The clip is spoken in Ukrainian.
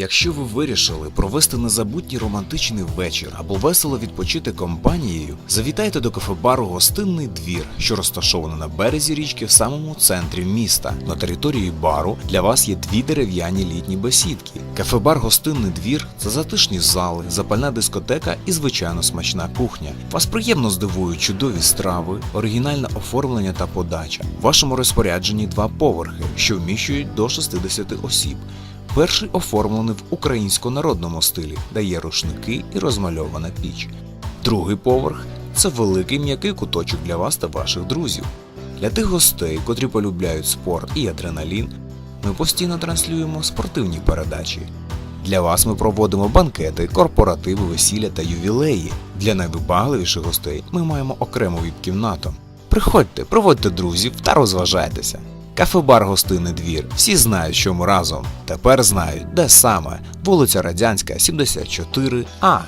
Якщо ви вирішили провести незабутній романтичний вечір або весело відпочити компанією, завітайте до кафе-бару Гостинний двір, що розташовано на березі річки в самому центрі міста. На території бару для вас є дві дерев'яні літні бесідки. Кафе-бар Гостинний двір це затишні зали, запальна дискотека і звичайно смачна кухня. Вас приємно здивують чудові страви, оригінальне оформлення та подача. В вашому розпорядженні два поверхи, що вміщують до 60 осіб. Перший оформлений в українсько-народному стилі, де є рушники і розмальована піч. Другий поверх це великий м'який куточок для вас та ваших друзів. Для тих гостей, котрі полюбляють спорт і адреналін, ми постійно транслюємо спортивні передачі. Для вас ми проводимо банкети, корпоративи, весілля та ювілеї. Для найвибагливіших гостей ми маємо окрему віп-кімнату. Приходьте, проводьте друзів та розважайтеся. Кафе-бар Гостинний двір. Всі знають, що ми разом. Тепер знають, де саме. Вулиця Радянська, 74А.